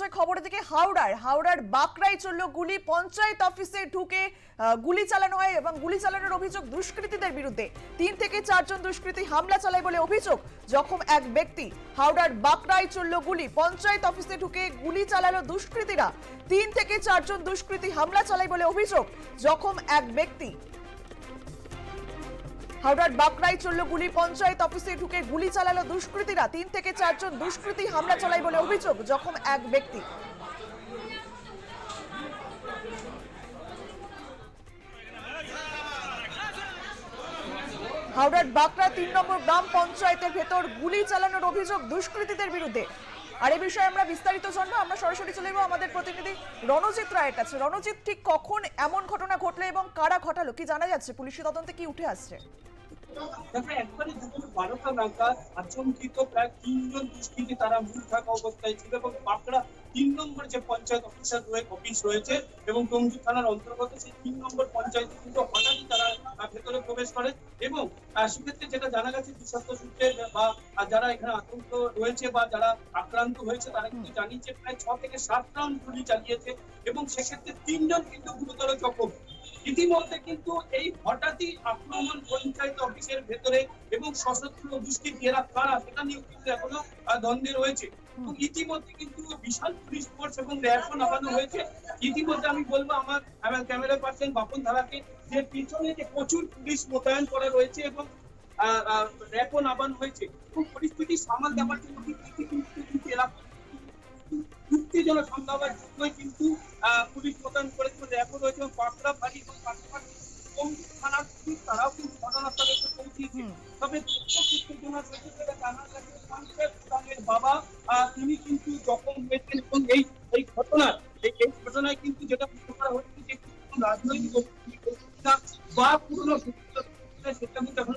যে খবরের দিকে হাওড়ার হাওড়ার বাঁকড়ায় চলল গুলি। পঞ্চায়েত অফিসে ঢুকে গুলি চালানো হয় এবং গুলি চালানোর অভিযোগ দুষ্কৃতীদের বিরুদ্ধে। তিন থেকে চারজন দুষ্কৃতী হামলা চালায় বলে অভিযোগ, জখম এক ব্যক্তি। হাওড়ার বাঁকড়ায় চলল গুলি। পঞ্চায়েত অফিসে ঢুকে গুলি চালালো দুষ্কৃতীরা। তিন থেকে চারজন দুষ্কৃতী হামলা চালায় বলে অভিযোগ, জখম এক ব্যক্তি। হাওড়ার বাঁকড়ায় চলল গুলি, পঞ্চায়েত অফিসে ঢুকে গুলি চালালো দুষ্কৃতীরা। তিন থেকে চারজন দুষ্কৃতী হামলা চালায় বলে অভিযোগ, জখম এক ব্যক্তি। হাওড়ার বাঁকড়া তিন নম্বর গ্রাম পঞ্চায়েতের ভেতর গুলি চালানোর অভিযোগ দুষ্কৃতীদের বিরুদ্ধে। আর এই বিষয়ে আমরা বিস্তারিত জানব। আমরা সরাসরি চলে যাব আমাদের প্রতিনিধি রণজিৎ রায়ের কাছে। রণজিৎ, ঠিক কখন এমন ঘটনা ঘটলো এবং কারা ঘটালো? কি জানা যাচ্ছে? পুলিশের তদন্তে কি উঠে আসছে? এবং থানার অন্তর্গত সেই তিন নম্বর পঞ্চায়েতে কিন্তু তারা ভেতরে প্রবেশ করে এবং সেক্ষেত্রে যেটা জানা গেছে বিশ্বস্ত সূত্রে বা যারা এখানে আতঙ্ক রয়েছে বা যারা আক্রান্ত হয়েছে তারা কিন্তু জানিয়েছে প্রায় ছ থেকে সাত রাউন্ড গুলি চালিয়েছে এবং সেক্ষেত্রে তিনজন কিন্তু গুরুতর জখম। ইতিমধ্যে কিন্তু এই হঠাৎই আক্রমণ পঞ্চায়েত অফিসের ভেতরে এবং সশস্ত্র দুষ্কৃতী এরা কারা সেটা নিয়ে কিন্তু এখনও দ্বন্দ্বে রয়েছে। এবং ইতিমধ্যে কিন্তু বিশাল পুলিশ ফোর্স এবং র্যাবও নামানো হয়েছে। ইতিমধ্যে আমি বলব আমার আমার ক্যামেরা পার্সন বাপন ধারাকে যে পিছনে যে প্রচুর পুলিশ মোতায়েন করা রয়েছে এবং র্যাবও নামানো হয়েছে। এবং পরিস্থিতি সামাল দেওয়ার জন্য কিন্তু এলাকা উত্তেজনা সামলাবার জন্যই কিন্তু পুলিশ মোতায়েন করেছে র্যাবও রয়েছে এবং পাকড়া ফাঁড়ি এবং পাশাপাশি থানার পুলিশ তারাও কিন্তু ঘটনাস্থলে এসে পৌঁছেছে। তবে রয়েছে জানা গেছে বাবা আহ, তিনি কিন্তু জখম হয়েছেন এবং এই এই ঘটনার এই ঘটনায় কিন্তু যেটা করা হচ্ছে যে রাজনৈতিক বা পুরনো সেটা কিন্তু এখন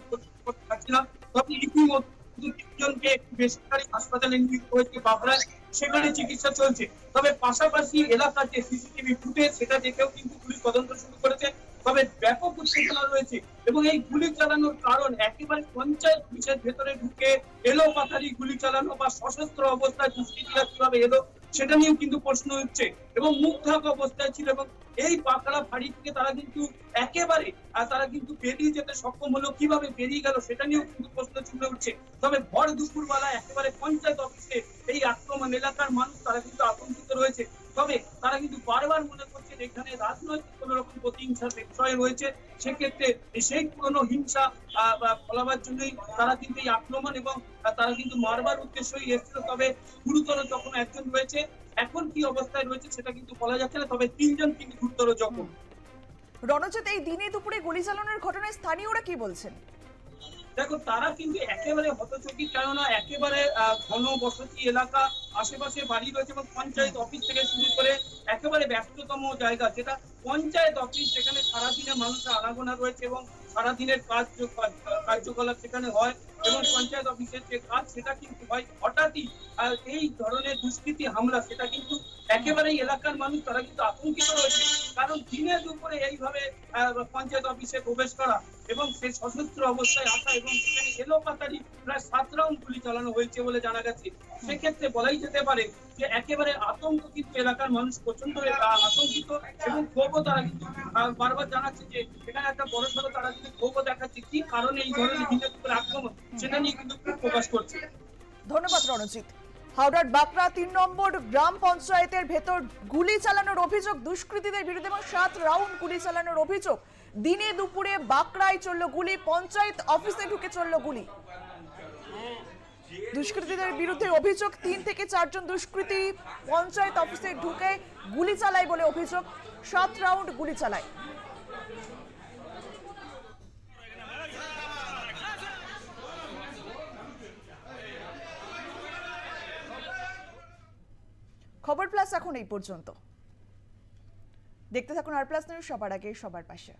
বেসরকারি হাসপাতালে নিয়ে হয়েছে বাবরায় সেখানে চিকিৎসা চলছে। তবে পাশাপাশি এলাকার যে সিসিটিভি ফুটেজ, সেটা দেখেও কিন্তু পুলিশ তদন্ত শুরু করেছে। তবে ব্যাপক উত্তেজনা রয়েছে এবং এই গুলি চালানোর কারণ একেবারে পঞ্চায়েত পুলিশের ভেতরে ঢুকে এলো পাথারি গুলি চালানো বা সশস্ত্র অবস্থায় দুষ্কৃতীরা কীভাবে এলো সেটা নিয়েও কিন্তু প্রশ্ন হচ্ছে এবং মুখ ঢাকা অবস্থায় ছিল এবং এই পাকড়া ফাঁড়ি থেকে তারা কিন্তু একেবারে তারা কিন্তু বেরিয়ে যেতে সক্ষম হলো, কীভাবে বেরিয়ে গেল সেটা নিয়েও কিন্তু প্রশ্ন চিহ্ন উঠছে। তবে ভর দুপুর বেলা একেবারে পঞ্চায়েত অফিসে এই আক্রমণ এলাকার মানুষ, তারা কিন্তু আতঙ্কিত রয়েছে। তবে তারা কিন্তু বারবার মনে করছে এখানে রাজনৈতিক কোন রকম প্রতিহিংসার বিষয় রয়েছে। সেক্ষেত্রে সেই পুরনো হিংসা ফলাবার জন্যই তারা কিন্তু এই আক্রমণ এবং তারা কিন্তু মারবার উদ্দেশ্যই এসেছিল। তবে গুরুতর যখন একজন রয়েছে। এখন কি অবস্থায় রয়েছে সেটা কিন্তু বলা যাচ্ছে না তবে তিনজন কিন্তু গুরুতর জখম। রণজিৎ এই দিনে দুপুরে গুলি চালানোর ঘটনায় স্থানীয়রা কি বলছেন? দেখো তারা কিন্তু একেবারে হতচকি কেননা একেবারে ঘন বসতি এলাকা। আশেপাশে বাড়ি রয়েছে এবং পঞ্চায়েত অফিস থেকে শুরু করে একেবারে ব্যস্ততম জায়গা, যেটা পঞ্চায়েত অফিস সেখানে সারাদিনে মানুষের আনাগোনা রয়েছে এবং সারাদিনের কাজ কার্যকলাপ সেখানে হয় এবং পঞ্চায়েত অফিসের যে কাজ সেটা কিন্তু হয় হঠাৎই এই ধরনের দুষ্কৃতি হামলা, সেটা কিন্তু একেবারেই এলাকার মানুষ তারা কিন্তু আতঙ্কিত রয়েছে। কারণ দিনে দুপুরে এইভাবে পঞ্চায়েত অফিসে প্রবেশ করা এবং সেই সশস্ত্র অবস্থায় আসা এবং সেখানে এলোপাতারি প্রায় সাত রাউন্ড গুলি চালানো হয়েছে বলে জানা গেছে। সেক্ষেত্রে বলাই যেতে পারে যে একেবারে আতঙ্ক কিন্তু এলাকার মানুষ প্রচণ্ড আতঙ্কিত এবং ক্ষোভও তারা কিন্তু বারবার জানাচ্ছে যে এখানে একটা বড় সড়ো তারা কিন্তু ক্ষোভও দেখাচ্ছে। কি কারণে এই ধরনের দিনে দুপুরে আক্রমণ? সেটা নিয়ে কিন্তু খুব প্রকাশ করছে। ধন্যবাদ, রণজিৎ। হাওড়ার বাঁকড়া তিন নম্বর গ্রাম পঞ্চায়েতের ভেতর গুলি চালানোর অভিযোগ, দুষ্কৃতীদের বিরুদ্ধে এবং সাত রাউন্ড গুলি চালানোর অভিযোগ। দিনে দুপুরে বাঁকড়ায় চলল গুলি, পঞ্চায়েত অফিসে ঢুকে চলল গুলি। দুষ্কৃতীদের বিরুদ্ধে অভিযোগ, তিন থেকে চারজন দুষ্কৃতী পঞ্চায়েত অফিসে ঢুকে গুলি চালায় বলে অভিযোগ। সাত রাউন্ড গুলি চালায়। খবর প্লাস এখন এই পর্যন্ত। দেখতে থাকুন আর প্লাস নিউজ সবার আগে, সবার পাশে।